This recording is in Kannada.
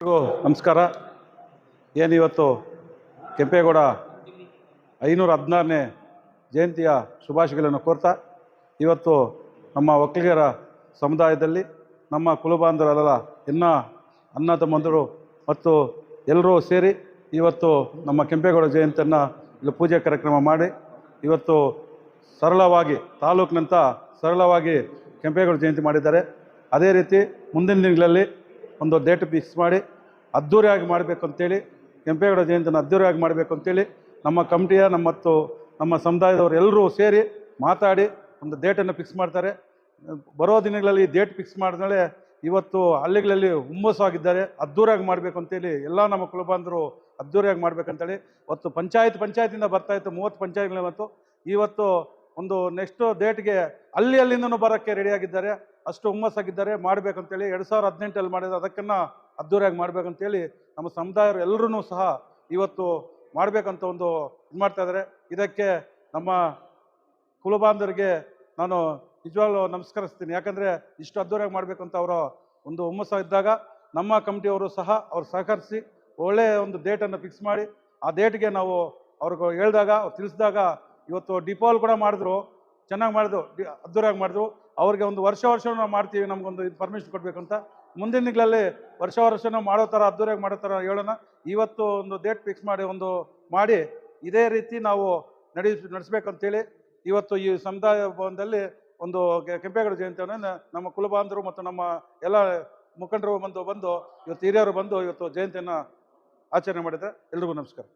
ನಮಸ್ಕಾರ. ಏನಿವತ್ತು ಕೆಂಪೇಗೌಡ ಐನೂರ ಹದಿನಾರನೇ ಜಯಂತಿಯ ಶುಭಾಶಯಗಳನ್ನು ಕೋರ್ತಾ, ಇವತ್ತು ನಮ್ಮ ಒಕ್ಕಲಿಗರ ಸಮುದಾಯದಲ್ಲಿ ನಮ್ಮ ಕುಲಬಾಂಧವರೆಲ್ಲ ಇನ್ನ ಅನ್ನ ತಮ್ಮಂದರು ಮತ್ತು ಎಲ್ಲರೂ ಸೇರಿ ಇವತ್ತು ನಮ್ಮ ಕೆಂಪೇಗೌಡ ಜಯಂತಿಯನ್ನು ಇಲ್ಲಿ ಪೂಜೆ ಕಾರ್ಯಕ್ರಮ ಮಾಡಿ, ಇವತ್ತು ಸರಳವಾಗಿ, ತಾಲೂಕಿನಂತ ಸರಳವಾಗಿ ಕೆಂಪೇಗೌಡ ಜಯಂತಿ ಮಾಡಿದ್ದಾರೆ. ಅದೇ ರೀತಿ ಮುಂದಿನ ದಿನಗಳಲ್ಲಿ ಒಂದು ಡೇಟ್ ಫಿಕ್ಸ್ ಮಾಡಿ ಅದ್ಧೂರಿಯಾಗಿ ಮಾಡಬೇಕು ಅಂತೇಳಿ, ಕೆಂಪೇಗೌಡ ಜಯಂತಿನ ಅದ್ಧೂರಿಯಾಗಿ ಮಾಡಬೇಕು ಅಂತೇಳಿ ನಮ್ಮ ಕಮಿಟಿಯ ನಮ್ಮ ಮತ್ತು ನಮ್ಮ ಸಮುದಾಯದವರು ಎಲ್ಲರೂ ಸೇರಿ ಮಾತಾಡಿ ಒಂದು ಡೇಟನ್ನು ಫಿಕ್ಸ್ ಮಾಡ್ತಾರೆ. ಬರೋ ದಿನಗಳಲ್ಲಿ ಡೇಟ್ ಫಿಕ್ಸ್ ಮಾಡಿದ್ಮೇಲೆ ಇವತ್ತು ಹಳ್ಳಿಗಳಲ್ಲಿ ಹುಮ್ಮಸ್ಸಾಗಿದ್ದಾರೆ, ಅದ್ದೂರಿಯಾಗಿ ಮಾಡಬೇಕು ಅಂತೇಳಿ ಎಲ್ಲ ನಮ್ಮ ಕುಲಬಾಂಧರು ಅದ್ದೂರಿಯಾಗಿ ಮಾಡಬೇಕಂತೇಳಿ ಇವತ್ತು ಪಂಚಾಯತ್ ಪಂಚಾಯತಿಂದ ಬರ್ತಾಯಿತ್ತು ಮೂವತ್ತು ಪಂಚಾಯತ್ಗಳು ಇವತ್ತು ಇವತ್ತು ಒಂದು ನೆಕ್ಸ್ಟ್ ಡೇಟ್ಗೆ ಅಲ್ಲಿ ಅಲ್ಲಿಂದನೂ ಬರೋಕ್ಕೆ ರೆಡಿಯಾಗಿದ್ದಾರೆ ಅಷ್ಟು ಹುಮ್ಮಸ್ಸಾಗಿದ್ದಾರೆ. ಮಾಡಬೇಕಂತೇಳಿ ಎರಡು ಸಾವಿರದ ಹದಿನೆಂಟಲ್ಲಿ ಮಾಡಿದ್ರೆ ಅದಕ್ಕನ್ನು ಅದ್ದೂರಿಯಾಗಿ ಮಾಡಬೇಕಂತೇಳಿ ನಮ್ಮ ಸಮುದಾಯರು ಎಲ್ಲರೂ ಸಹ ಇವತ್ತು ಮಾಡಬೇಕಂತ ಒಂದು ಇದು ಮಾಡ್ತಾ ಇದ್ದಾರೆ. ಇದಕ್ಕೆ ನಮ್ಮ ಕುಲಬಾಂಧವರಿಗೆ ನಾನು ನಿಜವಾಗ್ಲೂ ನಮಸ್ಕರಿಸ್ತೀನಿ. ಯಾಕಂದರೆ ಇಷ್ಟು ಅದ್ದೂರಿಯಾಗಿ ಮಾಡಬೇಕಂತ ಅವರ ಒಂದು ಹುಮ್ಮಸ್ಸ ಇದ್ದಾಗ ನಮ್ಮ ಕಮಿಟಿಯವರು ಸಹ ಅವ್ರು ಸಹಕರಿಸಿ ಒಳ್ಳೆಯ ಒಂದು ಡೇಟನ್ನು ಫಿಕ್ಸ್ ಮಾಡಿ. ಆ ಡೇಟ್ಗೆ ನಾವು ಅವ್ರಿಗೆ ಹೇಳಿದಾಗ, ಅವ್ರು ತಿಳಿಸಿದಾಗ ಇವತ್ತು ಡಿಪೋಲ್ ಕೂಡ ಮಾಡಿದ್ರು, ಚೆನ್ನಾಗಿ ಮಾಡಿದ್ರು, ಡಿ, ಅದ್ದೂರಿಯಾಗಿ ಮಾಡಿದ್ರು. ಅವ್ರಿಗೆ ಒಂದು ವರ್ಷ ವರ್ಷ ನಾವು ಮಾಡ್ತೀವಿ, ನಮಗೊಂದು ಇದು ಪರ್ಮಿಷನ್ ಕೊಡಬೇಕು ಅಂತ ಮುಂದಿನ ದಿನಗಳಲ್ಲಿ ವರ್ಷ ವರ್ಷವೂ ಮಾಡೋ ಥರ, ಅದ್ದೂರಿಯಾಗಿ ಮಾಡೋ ಥರ ಹೇಳೋಣ. ಇವತ್ತು ಒಂದು ಡೇಟ್ ಫಿಕ್ಸ್ ಮಾಡಿ, ಒಂದು ಮಾಡಿ, ಇದೇ ರೀತಿ ನಾವು ನಡಿ, ನಡೆಸ್ಬೇಕಂತೇಳಿ ಇವತ್ತು ಈ ಸಮುದಾಯ ಭವನದಲ್ಲಿ ಒಂದು ಕೆಂಪೇಗೌಡ ಜಯಂತಿಯನ್ನು ನಮ್ಮ ಕುಲಬಾಂಧರು ಮತ್ತು ನಮ್ಮ ಎಲ್ಲ ಮುಖಂಡರು ಬಂದು ಬಂದು, ಇವತ್ತು ಹಿರಿಯರು ಬಂದು ಇವತ್ತು ಜಯಂತಿಯನ್ನು ಆಚರಣೆ ಮಾಡಿದ್ದಾರೆ ಎಲ್ರಿಗೂ ನಮಸ್ಕಾರ.